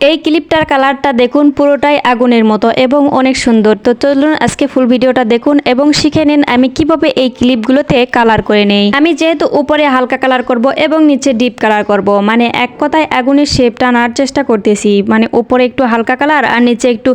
এই ক্লিপটার কালারটা দেখুন পুরোটাই আগুনের মতো এবং অনেক সুন্দর। তো চলুন আজকে ফুল ভিডিওটা দেখুন এবং শিখে নিন আমি কীভাবে এই ক্লিপগুলোতে কালার করে নেই। আমি যেহেতু উপরে হালকা কালার করব এবং নিচে ডিপ কালার করব মানে এক কথায় আগুনের শেপটা আনার চেষ্টা করতেছি। মানে উপরে একটু হালকা কালার আর নিচে একটু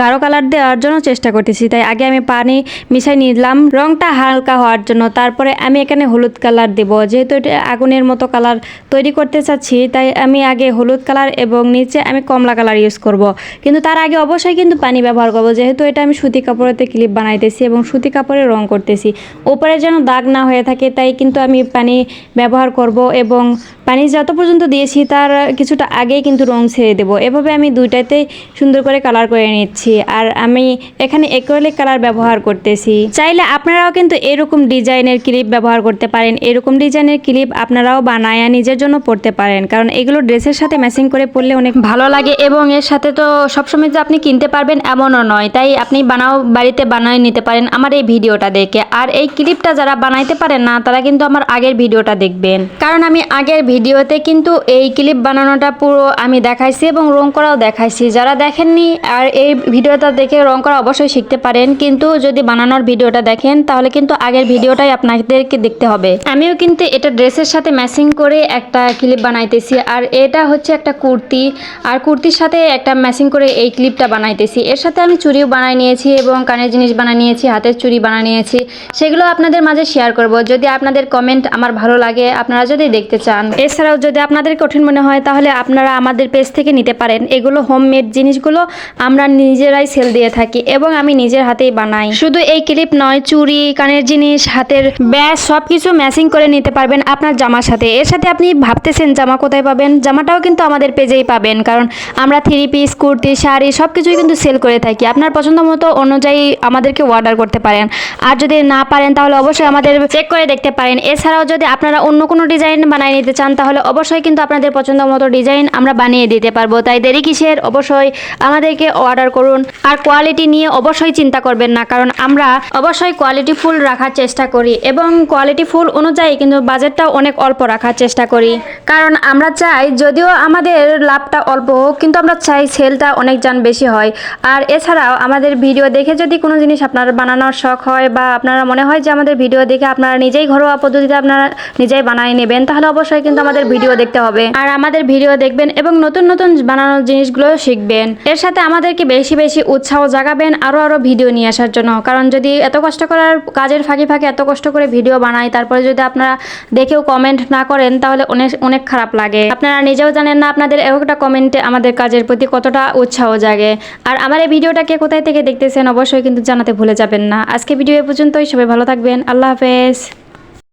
গাঢ় কালার দেওয়ার জন্য চেষ্টা করতেছি। তাই আগে আমি পানি মিশাই নিলাম, রংটা হালকা হওয়ার জন্য। তারপরে আমি এখানে হলুদ কালার দেব। যেহেতু এটা আগুনের মতো কালার তৈরি করতে চাচ্ছি, তাই আমি আগে হলুদ কালার এবং নিচে আমি কমলা কালার ইউজ করব। কিন্তু তার আগে অবশ্যই কিন্তু পানি ব্যবহার করব। যেহেতু এটা আমি সুতি কাপড়েতে ক্লিপ বানাইতেছি এবং সুতি কাপড়ে রং করতেছি। ওপরে যেন দাগ না হয়ে থাকে, তাই কিন্তু আমি পানি ব্যবহার করব এবং পানি যত পর্যন্ত দিয়েছি, তার কিছুটা আগেই কিন্তু রং ছেড়ে দেব। এভাবে আমি দুইটাতেই সুন্দর করে কালার করে নিচ্ছি। আর আমি এখানে অ্যাক্রিলিক কালার ব্যবহার করতেছি। চাইলে আপনারাও কিন্তু এরকম ডিজাইনের ক্লিপ ব্যবহার করতে পারেন। এরকম ডিজাইনের ক্লিপ আপনারাও বানায় নিজের জন্য পড়তে পারেন। কারণ এগুলো ড্রেসের সাথে ম্যাচিং করে পরলে অনেক ভালো লাগে এবং এর সাথে তো সবসময় যে আপনি কিনতে পারবেন এমনও নয়। তাই আপনি বানাও, বাড়িতে বানায় নিতে পারেন আমার এই ভিডিওটা দেখে। আর এই ক্লিপটা যারা বানাইতে পারেন না, তারা কিন্তু আমার আগের ভিডিওটা দেখবেন। কারণ আমি আগের ভিডিওতে কিন্তু এই ক্লিপ বানানোটা পুরো আমি দেখাইছি এবং রং করাও দেখাইছি। যারা দেখেননি আর এই ভিডিওটা দেখে রং করা অবশ্যই শিখতে পারেন, কিন্তু যদি বানানোর ভিডিওটা দেখেন, তাহলে কিন্তু আগের ভিডিওটাই আপনাদেরকে দেখতে হবে। আমিও কিন্তু এটা ড্রেসের সাথে ম্যাচিং করে একটা ক্লিপ বানাইতেছি, আর এটা হচ্ছে একটা কুর্তি, আর কুর্তির সাথে একটা ম্যাচিং করে এই ক্লিপটা বানাইতেছি। এর সাথে আমি চুড়িও বানাই নিয়েছি এবং কানের জিনিস বানিয়ে নিয়েছি, হাতের চুড়ি বানিয়ে নিয়েছি। সেগুলো আপনাদের মাঝে শেয়ার করব। যদি আপনাদের কমেন্ট আমার ভালো লাগে, আপনারা যদি দেখতে চান এছাড়াও যদি আপনাদের কঠিন মনে হয়, তাহলে আপনারা আমাদের পেজ থেকে নিতে পারেন। এগুলো হোমমেড জিনিসগুলো আমরা নিজেরাই সেল দিয়ে থাকি এবং আমি নিজের হাতেই বানাই। শুধু এই ক্লিপ নয়, চুড়ি, কানের জিনিস, হাতের ব্যাস সব কিছু ম্যাচিং করে নিতে পারবেন আপনার জামার সাথে। এর সাথে আপনি ভাবতেছেন জামা কোথায় পাবেন? জামাটাও কিন্তু আমাদের পেজেই পাবেন, কারণ আমরা থ্রি পিস কুর্তি, শাড়ি সব কিছুই কিন্তু সেল করে থাকি। আপনার পছন্দ মতো অনুযায়ী আমাদেরকে অর্ডার করতে পারেন। আর যদি না পারেন, তাহলে অবশ্যই আমাদের চেক করে দেখতে পারেন। এছাড়াও যদি আপনারা অন্য কোনো ডিজাইন বানিয়ে নিতে চান তাহলে অবশ্যই কিন্তু আপনাদের পছন্দ মতো ডিজাইন আমরা বানিয়ে দিতে পারব। তাই দেরি কিসের? অবশ্যই আমাদেরকে অর্ডার করুন। আর কোয়ালিটি নিয়ে অবশ্যই চিন্তা করবেন না, কারণ আমরা অবশ্যই কোয়ালিটি ফুল রাখার চেষ্টা করি এবং কোয়ালিটি ফুল অনুযায়ী কিন্তু বাজেটটাও অনেক অল্প রাখার চেষ্টা করি। কারণ আমরা চাই যদিও আমাদের লাভটা অল্প হোক, কিন্তু আমরা চাই সেলটা অনেক যান বেশি হয়। আর এছাড়াও আমাদের ভিডিও দেখে যদি কোনো জিনিস আপনার বানানোর শখ হয় বা আপনারা মনে হয় যে আমাদের ভিডিও দেখে আপনারা নিজেই ঘরোয়া পদ্ধতিতে আপনারা নিজেই বানিয়ে নেবেন, তাহলে অবশ্যই কিন্তু আমাদের ভিডিও দেখতে হবে। আর আমাদের ভিডিও দেখবেন এবং নতুন নতুন বানানোর জিনিসগুলো শিখবেন। এর সাথে আমাদেরকে বেশি বেশি উৎসাহ জাগাবেন আরও আরও ভিডিও নিয়ে আসার জন্য। কারণ যদি এত কষ্ট করার কাজের ফাঁকে ফাঁকে এত কষ্ট করে ভিডিও বানাই, তারপরে যদি আপনারা দেখেও কমেন্ট না করেন, তাহলে অনেক অনেক খারাপ লাগে। আপনারা নিজেও জানেন না আপনাদের একটা কমেন্টে আমাদের কাজের প্রতি কতটা উৎসাহ জাগে। আর আমার এই ভিডিওটাকে কোথায় থেকে দেখতেছেন, অবশ্যই কিন্তু জানাতে ভুলে যাবেন না। আজকে ভিডিও এ পর্যন্তই, সবাই ভালো থাকবেন। আল্লাহ হাফেজ।